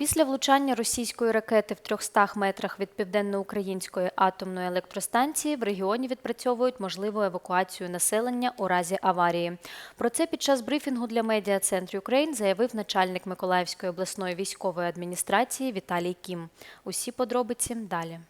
Після влучання російської ракети в 300 метрах від південноукраїнської атомної електростанції в регіоні відпрацьовують можливу евакуацію населення у разі аварії. Про це під час брифінгу для медіа центру Україн заявив начальник Миколаївської обласної військової адміністрації Віталій Кім. Усі подробиці далі.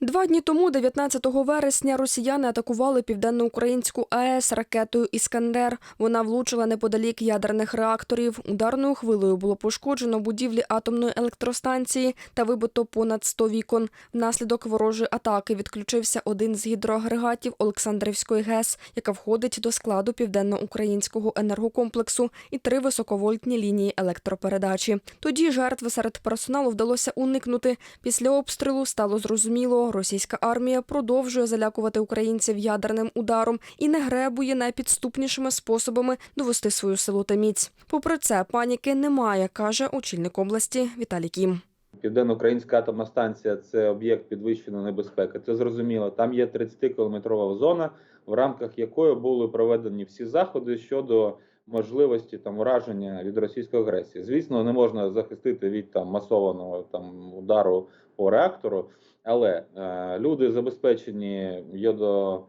Два дні тому, 19 вересня, росіяни атакували південноукраїнську АЕС ракетою Іскандер. Вона влучила неподалік ядерних реакторів. Ударною хвилею було пошкоджено будівлі атомної електростанції та вибито понад 100 вікон. Внаслідок ворожої атаки відключився один з гідроагрегатів Олександрівської ГЕС, яка входить до складу південноукраїнського енергокомплексу, і три високовольтні лінії електропередачі. Тоді жертви серед персоналу вдалося уникнути. Після обстрілу стало зрозуміло, російська армія продовжує залякувати українців ядерним ударом і не гребує найпідступнішими способами довести свою силу та міць. Попри це, паніки немає, каже очільник області Віталій Кім. Південно-Українська атомна станція це об'єкт підвищеної небезпеки. Це зрозуміло. Там є 30-кілометрова зона, в рамках якої були проведені всі заходи щодо можливості там ураження від російської агресії. Звісно, не можна захистити від там масованого там удару по реактору, але е, люди забезпечені йодо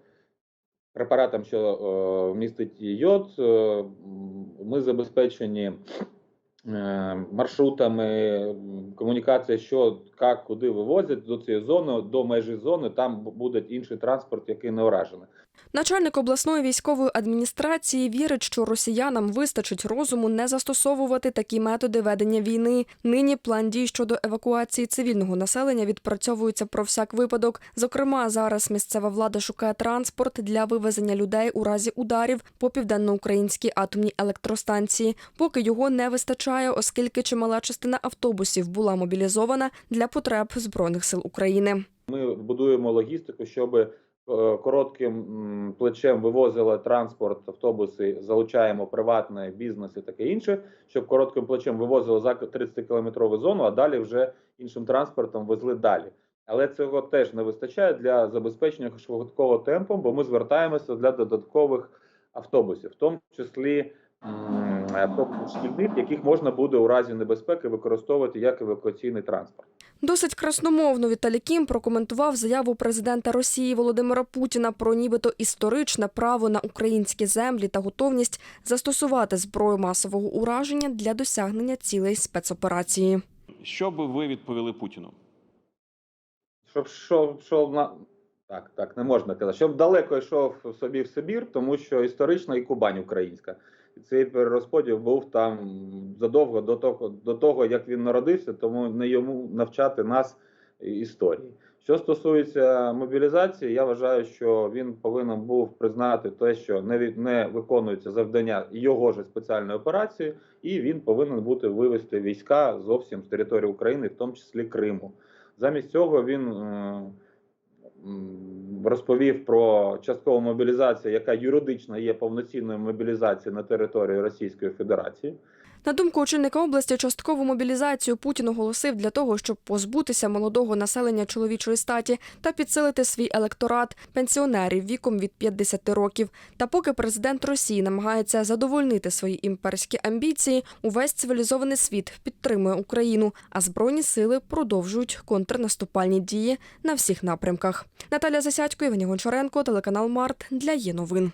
препаратом, що е, містить йод. Е, ми забезпечені е, маршрутами комунікація, що як, куди вивозять до цієї зони, до межі зони. Там бу- буде інший транспорт, який не вражений. Начальник обласної військової адміністрації вірить, що росіянам вистачить розуму не застосовувати такі методи ведення війни. Нині план дій щодо евакуації цивільного населення відпрацьовується про всяк випадок. Зокрема, зараз місцева влада шукає транспорт для вивезення людей у разі ударів по південноукраїнській атомній електростанції. Поки його не вистачає, оскільки чимала частина автобусів була мобілізована для потреб збройних сил України. Ми будуємо логістику, щоб е, коротким плечем вивозили транспорт, автобуси, залучаємо приватний бізнес і таке інше, щоб коротким плечем вивозили за 30-кілометрову зону, а далі вже іншим транспортом везли далі. Але цього теж не вистачає для забезпечення швидкого темпу, бо ми звертаємося для додаткових автобусів, в тому числі автобусів шкільних, яких можна буде у разі небезпеки використовувати як евакуаційний транспорт. Досить красномовно Віталій Кім прокоментував заяву президента Росії Володимира Путіна про нібито історичне право на українські землі та готовність застосувати зброю масового ураження для досягнення цілей спецоперації. Що би ви відповіли Путіну? щоб щоб, щоб на так, так не можна казати, щоб далеко йшов собі в Сибір, тому що історично і Кубань українська. Цей перерозподіл був там задовго до того, до того, як він народився, тому не йому навчати нас історії. Що стосується мобілізації, я вважаю, що він повинен був признати те, що не від не виконується завдання його ж спеціальної операції, і він повинен бути вивести війська зовсім з території України, в тому числі Криму. Замість цього він е, розповів про часткову мобілізацію, яка юридично є повноцінною мобілізацією на території Російської Федерації. На думку очільника області, часткову мобілізацію Путін оголосив для того, щоб позбутися молодого населення чоловічої статі та підсилити свій електорат пенсіонерів віком від 50 років. Та поки президент Росії намагається задовольнити свої імперські амбіції, увесь цивілізований світ підтримує Україну, а збройні сили продовжують контрнаступальні дії на всіх напрямках. Наталя Засядько, Євгеній Гончаренко, телеканал Март для є новин.